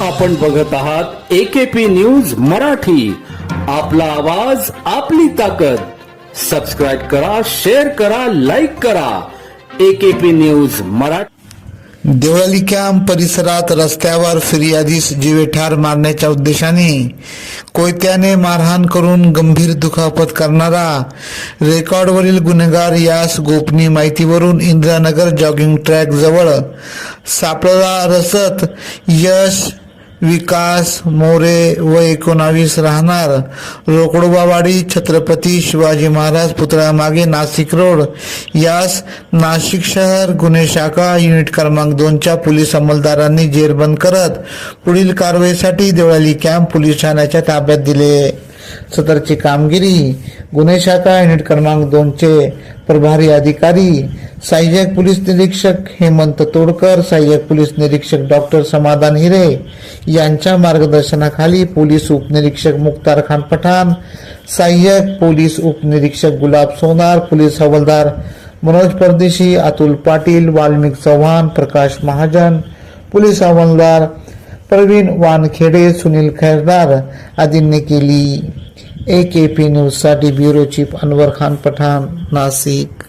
आपण बघत आहात एकेपी न्यूज मराठी. आपला आवाज आपली ताकद. सबस्क्राईब करा शेअर करा लाईक करा. AKP news Marathi. Deolali camp परिसरात रस्त्यावर फिर्यादीस जीवे ठार मारण्याच्या उद्देशाने कोयत्याने मारहाण करून गंभीर दुखापत करणारा रेकॉर्डवरील गुन्हेगार यास गोपनीय माहितीवरून इंदिरानगर जॉगिंग ट्रॅक जवळ सापळा रसत यश विकास मोरे व एकोणावीस राहणार. रोकडोबावाडी छत्रपती शिवाजी महाराज पुतळ्यामागे नाशिक रोड. यास नाशिक शहर गुन्हे शाखा युनिट क्रमांक दोनच्या पोलीस अंमलदारांनी जेरबंद करत पुढील कारवाईसाठी देवळाली कॅम्प पोलीस ठाण्याच्या ताब्यात दिले. सदरची कामगिरी गुन्हे शाखा युनिट क्रमांक दोनचे प्रभारी अधिकारी सहाय्यक पोलीस निरीक्षक हेमंत तोडकर सहाय्यक पोलीस निरीक्षक डॉक्टर समाधान हिरे यांच्या मार्गदर्शनाखाली पोलीस उपनिरीक्षक मुक्तार खान पठाण सहाय्यक पोलीस उपनिरीक्षक गुलाब सोनार पोलीस हवालदार मनोज परदेशी अतुल पाटील वाल्मिक चव्हाण प्रकाश महाजन पोलीस हवालदार प्रवीण वानखेडे सुनील खैरदार आदींनी केली. ए के पी न्यूजसाठी ब्युरो चीफ अनवर खान पठाण नाशिक.